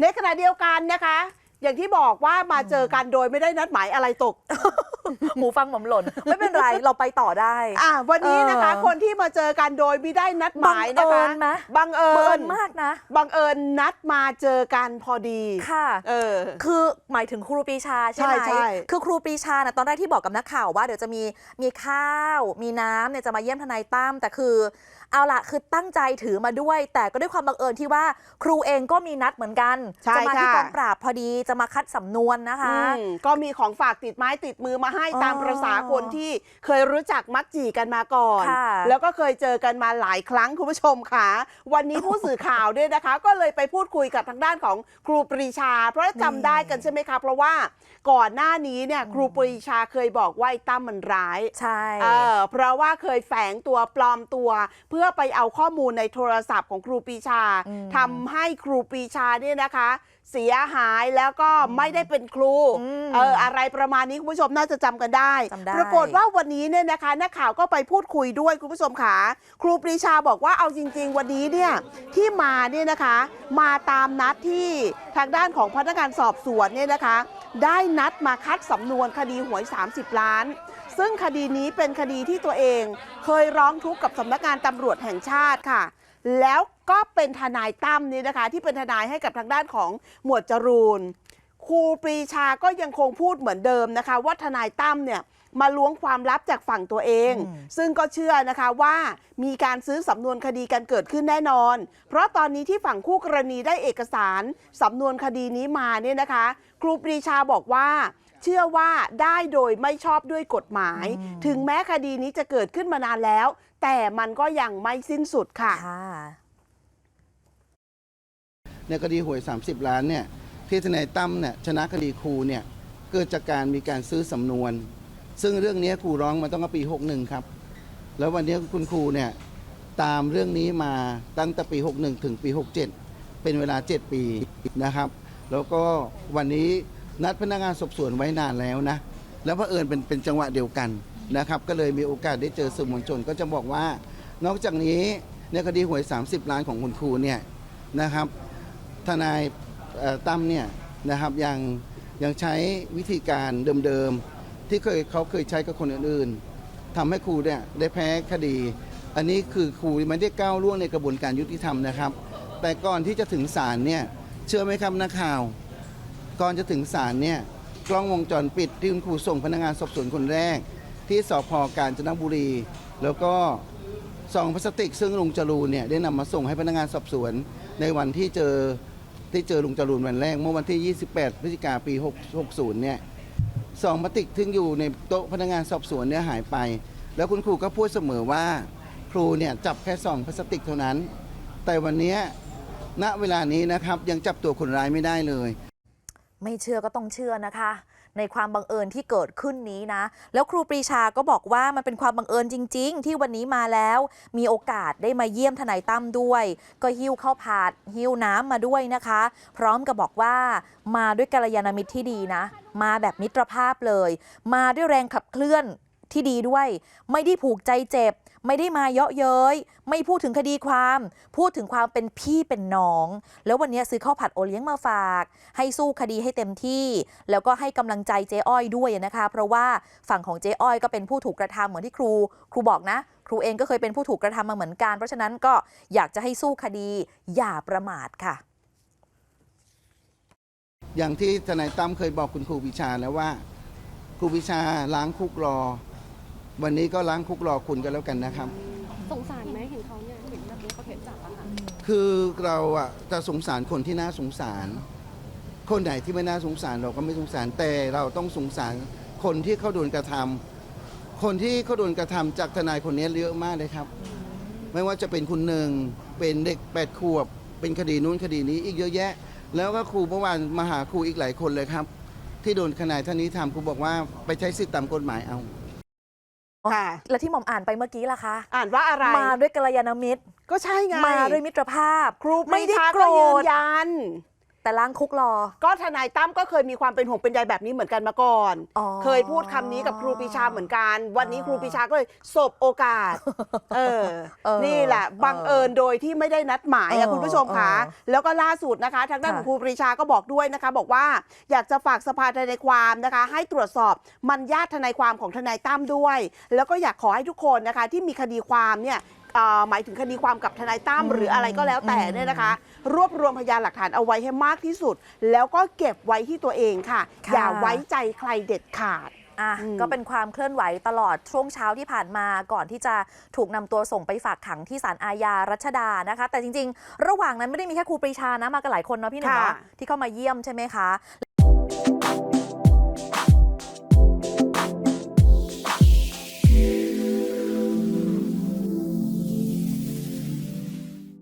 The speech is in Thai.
ในขณะเดียวกันนะคะ อย่างที่บอกว่ามาเจอกันโดยไม่ได้นัดหมายอะไรตก หูฟังหม่อมหล่น ไม่เป็นไรเราไปต่อได้ อะวันนี้นะคะ เออ คนที่มาเจอกันโดยไม่ได้นัดหมายนะบังเอิคะญไหมบังเอิบังเอิญญมากนะ บังเอิญนัดมาเจอกันพอดีค่ะ เออ คือหมายถึงครูปรีชาใช่ไหมใช่ใช่คือครูปรีชานะตอนแรกที่บอกกับนักข่าวว่าเดี๋ยวจะมีมีข้าว มีน้ำเนี่ยจะมาเยี่ยมทนายตั้มแต่คือ เอาละคือตั้งใจถือมาด้วย แต่ก็ด้วยความบังเอิญที่ว่าครูเองก็มีนัดเหมือนกัน ใช่จะมาที่ค่ะ กองปราบพอดีจะมาคัดสำนวนนะคะ อืมก็มีของฝากติดไม้ติดมือมาให้อ๋อตามประษาคนที่เคยรู้จักมักจีกันมาก่อน ค่ะแล้วก็เคยเจอกันมาหลายครั้งคุณผู้ชมค่ะ วันนี้ผู้สื่อข่าวด้วยนะคะ ก็เลยไปพูดคุยกับทางด้านของครูปรีชา เพราะจำได้กันใช่ไหมคะเพราะว่าก่อนหน้านี้เนี่ยครูปรีชาเคยบอกว่าไอ้ตั้มมันร้าย ใช่ เออเพราะว่าเคยแฝงตัวปลอมตัว เพื่อไปเอาข้อมูลในโทรศัพท์ของครูปรีชาอืมทำให้ครูปรีชาเนี่ยนะคะ เสียหายแล้วก็ไม่ได้เป็นครูอืมเอออะไรประมาณนี้คุณผู้ชมน่าจะจำกันได้จำได้ ปรากฏว่าวันนี้เนี่ยนะคะนักข่าวก็ไปพูดคุยด้วยคุณผู้ชมค่ะครูปรีชาบอกว่าเอาจริง ๆ วันนี้เนี่ยที่มาเนี่ยนะคะ มาตามนัดที่ทางด้านของพนักงานสอบสวนเนี่ยนะคะ ได้นัดมาคัดสำนวนคดีหวย 30 ล้าน ซึ่งคดีนี้เป็นคดีที่ตัวเอง เคยร้องทุกข์กับสำนักงานตำรวจแห่งชาติค่ะ แล้วก็เป็นทนายตั้มนี่นะคะ ที่เป็นทนายให้กับทางด้านของหมวดจรูนครูปรีชาก็ยังคงพูดเหมือนเดิมนะคะ ว่าทนายตั้มเนี่ยมาล้วงความลับจากฝั่งตัวเองอืมซึ่งก็เชื่อนะคะว่ามีการซื้อสำนวนคดีกันเกิดขึ้นแน่นอน เพราะตอนนี้ที่ฝั่งคู่กรณีได้เอกสารสำนวนคดีนี้มาเนี่ยนะคะ ครูปรีชาบอกว่าเชื่อว่าได้โดยไม่ชอบด้วยกฎหมายอืมถึงแม้คดีนี้จะเกิดขึ้นมานานแล้ว แต่มันก็ยังไม่สิ้นสุดค่ะค่ะ ในคดีหวย 30 ล้านเนี่ยที่ทนายตั้มเนี่ยชนะคดีครูเนี่ยเกิดจากการมีการซื้อสำนวน ซึ่งเรื่องนี้ครูร้องมาตั้งแต่ปี 61 ครับ แล้ววันนี้คุณครูเนี่ยตามเรื่องนี้มาตั้งแต่ปี 61 ถึงปี 67 เป็นเวลา 7 ปีนะครับ แล้วก็วันนี้ นัดพนักงานสอบสวนไว้นานแล้วนะ แล้วเผอิญเป็นเป็นจังหวะเดียวกันนะครับ ก็เลยมีโอกาสได้เจอสื่อมวลชนก็จะบอกว่า นอกจากนี้ในคดีหวย 30 ล้านของคุณครูเนี่ยนะครับทนายตั้มเนี่ยนะครับยังยังใช้วิธีการเดิมๆ ที่เคยเขาเคยใช้กับคนอื่นๆทำให้ครูเนี่ยได้แพ้คดี อันนี้คือครูไม่ได้ก้าวล่วงในกระบวนการยุติธรรมนะครับ แต่ก่อนที่จะถึงศาลเนี่ยเชื่อไหมครับนักข่าว ก่อนจะถึงศาลเนี่ยกล้องวงจรปิดที่คุณครูส่งพนักงานสอบสวนคนแรก ที่สพกาญจนบุรี แล้วก็ซองพลาสติก ซึ่งลุงจรูนเนี่ยได้นำมาส่งให้พนักงานสอบสวน ในวันที่เจอที่เจอลุงจรูนวันแรก เมื่อวันที่ 28 พฤศจิกาปี 60 เนี่ยซองพลาสติกที่งอยู่ในโต๊ะพนักงานสอบสวนเนี่ยหายไป แล้วคุณครูก็พูดเสมอว่า ครูเนี่ยจับแค่ซองพลาสติกเท่านั้น แต่วันนี้ณเวลานี้นะครับยังจับตัวคนร้ายไม่ได้เลย ไม่เชื่อก็ต้องเชื่อนะคะ ในความบังเอิญที่เกิดขึ้นนี้นะ แล้วครูปรีชาก็บอกว่ามันเป็นความบังเอิญจริง ๆ ที่วันนี้มาแล้ว มีโอกาสได้มาเยี่ยมทนายตั้มด้วย ก็หิ้วข้าวผัดหิ้วน้ำมาด้วยนะคะ พร้อมกับบอกว่ามาด้วยกัลยาณมิตรที่ดีนะ มาแบบมิตรภาพเลย มาด้วยแรงขับเคลื่อนที่ดีด้วย ไม่ได้ผูกใจเจ็บ ไม่ได้มาเยาะเย้ยไม่พูดถึงคดีความ พูดถึงความเป็นพี่เป็นน้อง แล้ววันนี้ซื้อข้าวผัดโอเลี้ยงมาฝาก ให้สู้คดีให้เต็มที่ แล้วก็ให้กำลังใจเจ๊อ้อยด้วยนะคะ เพราะว่าฝั่งของเจ๊อ้อยก็เป็นผู้ถูกกระทำเหมือนที่ครู ครูบอกนะ ครูเองก็เคยเป็นผู้ถูกกระทำมาเหมือนกัน เพราะฉะนั้นก็อยากจะให้สู้คดีอย่าประมาทค่ะ อย่างที่ทนายตั้มเคยบอกคุณครูวิชาแล้วว่าครูวิชาล้างคุกรอ วันนี้ก็ล้างคุกรอคุณกันแล้วกันนะครับ สงสารไหมเห็นเขาเนี่ยเห็นแบบนี้เขาเห็นจับอะค่ะคือเราอะจะสงสารคนที่น่าสงสาร คนไหนที่ไม่น่าสงสารเราก็ไม่สงสาร แต่เราต้องสงสารคนที่เขาโดนกระทำคนที่เขาโดนกระทำจากทนายคนนี้เยอะมากเลยครับ ไม่ว่าจะเป็นคุณหนึ่งเป็นเด็กแปดขวบ เป็นคดีนู้นคดีนี้อีกเยอะแยะ แล้วก็ครูเมื่อวานมาหาครูอีกหลายคนเลยครับ ที่โดนทนายท่านนี้ทำครูบอกว่าไปใช้สิทธิตามกฎหมายเอา ค่ะ แล้วที่หม่อมอ่านไปเมื่อกี้ล่ะคะ อ่านว่าอะไร มาด้วยกัลยาณมิตร ก็ใช่ไง มาด้วยมิตรภาพ ครูปไม่รีได้ชาโกรก็ยืนธยัน แต่ล้างคุกรอ ก็ทนายตั้มก็เคยมีความเป็นห่วงเป็นใยแบบนี้เหมือนกันมาก่อน อ๋อเคยพูดคำนี้กับครูปรีชาเหมือนกัน วันนี้ครูปรีชาก็เลยสบโอกาส เออ เออนี่แหละ บังเอิญโดยที่ไม่ได้นัดหมายเออะอคุณผู้ชมคะเออแล้วก็ล่าสุดนะคะ ทางด้านค่ะ ของครูปรีชาก็บอกด้วยนะคะ บอกว่าอยากจะฝากสภาทนายความนะคะ ให้ตรวจสอบมันญาติทนายความของทนายตั้มด้วย แล้วก็อยากขอให้ทุกคนนะคะที่มีคดีความเนี่ย เอ่อหมายถึงคดีความกับทนายตั้มหรืออะไรก็แล้วแต่เนี่ยนะคะ รวบรวมพยานหลักฐานเอาไว้ให้มากที่สุด แล้วก็เก็บไว้ที่ตัวเองค่ะ ค่ะ อย่าไว้ใจใครเด็ดขาด อะอืมก็เป็นความเคลื่อนไหวตลอดช่วงเช้าที่ผ่านมาก่อนที่จะถูกนำตัวส่งไปฝากขังที่ศาลอาญารัชดานะคะ แต่จริง ๆ ระหว่างนั้นไม่ได้มีแค่ครูปรีชานะมากันหลายคนเนาะพี่หนึ่งเนาะค่ะ ที่เข้ามาเยี่ยมใช่ไหมคะ